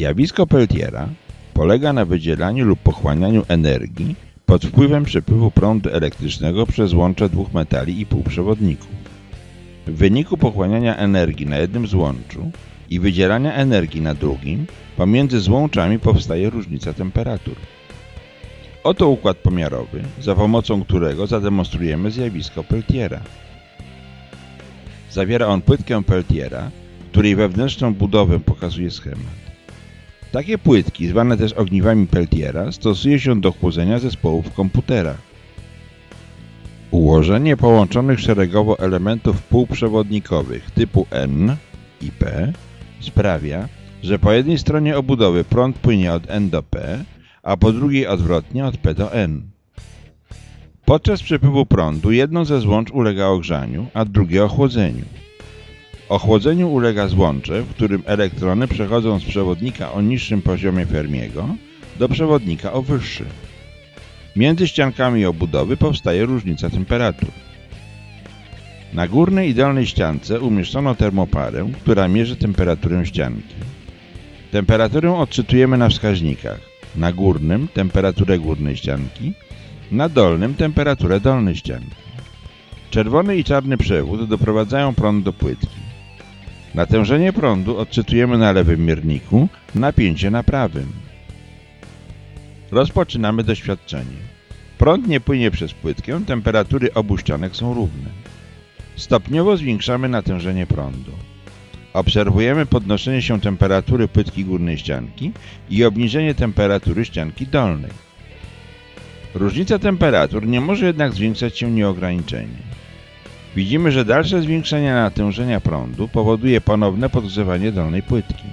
Zjawisko Peltiera polega na wydzielaniu lub pochłanianiu energii pod wpływem przepływu prądu elektrycznego przez łącze dwóch metali i półprzewodników. W wyniku pochłaniania energii na jednym złączu i wydzielania energii na drugim, pomiędzy złączami powstaje różnica temperatur. Oto układ pomiarowy, za pomocą którego zademonstrujemy zjawisko Peltiera. Zawiera on płytkę Peltiera, której wewnętrzną budowę pokazuje schemat. Takie płytki, zwane też ogniwami Peltiera, stosuje się do chłodzenia zespołów komputera. Ułożenie połączonych szeregowo elementów półprzewodnikowych typu N i P sprawia, że po jednej stronie obudowy prąd płynie od N do P, a po drugiej odwrotnie od P do N. Podczas przepływu prądu jedno ze złącz ulega ogrzaniu, a drugie ochłodzeniu. Ochłodzeniu ulega złącze, w którym elektrony przechodzą z przewodnika o niższym poziomie Fermiego do przewodnika o wyższym. Między ściankami obudowy powstaje różnica temperatur. Na górnej i dolnej ściance umieszczono termoparę, która mierzy temperaturę ścianki. Temperaturę odczytujemy na wskaźnikach. Na górnym temperaturę górnej ścianki, na dolnym temperaturę dolnej ścianki. Czerwony i czarny przewód doprowadzają prąd do płytki. Natężenie prądu odczytujemy na lewym mierniku, napięcie na prawym. Rozpoczynamy doświadczenie. Prąd nie płynie przez płytkę, temperatury obu ścianek są równe. Stopniowo zwiększamy natężenie prądu. Obserwujemy podnoszenie się temperatury płytki górnej ścianki i obniżenie temperatury ścianki dolnej. Różnica temperatur nie może jednak zwiększać się nieograniczenie. Widzimy, że dalsze zwiększenie natężenia prądu powoduje ponowne podgrzewanie dolnej płytki.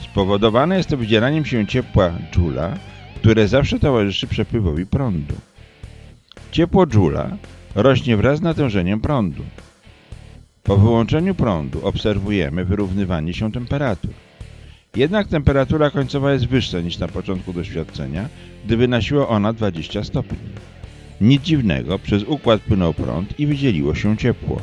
Spowodowane jest to wydzielaniem się ciepła Joula, które zawsze towarzyszy przepływowi prądu. Ciepło Joula rośnie wraz z natężeniem prądu. Po wyłączeniu prądu obserwujemy wyrównywanie się temperatur. Jednak temperatura końcowa jest wyższa niż na początku doświadczenia, gdy wynosiła ona 20 stopni. Nic dziwnego, przez układ płynął prąd i wydzieliło się ciepło.